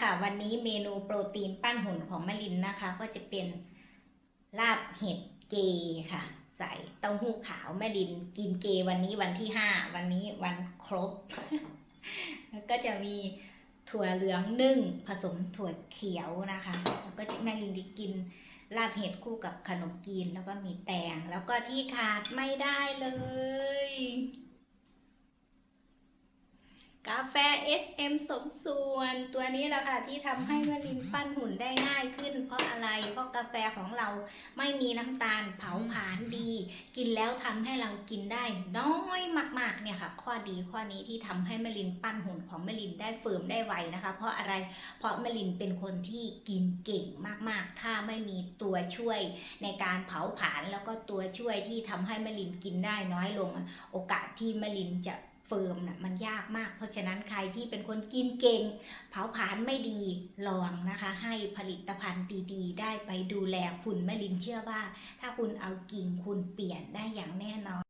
ค่ะ วันนี้เมนูโปรตีนปั้นหุ่นของมะลินนะคะ ก็จะเป็นลาบเห็ดเกค่ะ ใส่เต้าหู้ขาวแม่ลินกินเกวันนี้วันที่ห้าวันนี้วันครบ แล้วก็จะมีถั่วเหลืองนึ่งผสมถั่วเขียวนะคะแล้วก็แม่ลินได้กินลาบเห็ดคู่กับขนมจีนแล้วก็มีแตงแล้วก็ที่ขาดไม่ได้เลย กาแฟ SM สมส่วนตัวนี้แหละค่ะที่ทำให้มะลินปั้นหุ่นได้ง่ายขึ้น เพราะอะไร เพราะกาแฟของเราไม่มีน้ำตาลเผาผลาญดี กินแล้วทำให้เรากินได้น้อยมากๆเนี่ยค่ะ ข้อดีข้อนี้ที่ทำให้มะลินปั้นหุ่นของมะลินได้เฟิร์มได้ไวนะคะ เพราะอะไรเพราะมะลินเป็นคนที่กินเก่งมากๆ ถ้าไม่มีตัวช่วยในการเผาผลาญแล้วก็ตัวช่วยที่ทำให้มะลินกินได้น้อยลง โอกาสที่มะลินจะ เฟิร์มน่ะมันยากมาก เพราะฉะนั้นใครที่เป็นคนกินเก่ง เผาผลาญไม่ดีลองนะคะ ให้ผลิตภัณฑ์ดีๆ ได้ไปดูแลคุณมะลินเชื่อว่า ถ้าคุณเอากิ่งคุณเปลี่ยนได้อย่างแน่นอน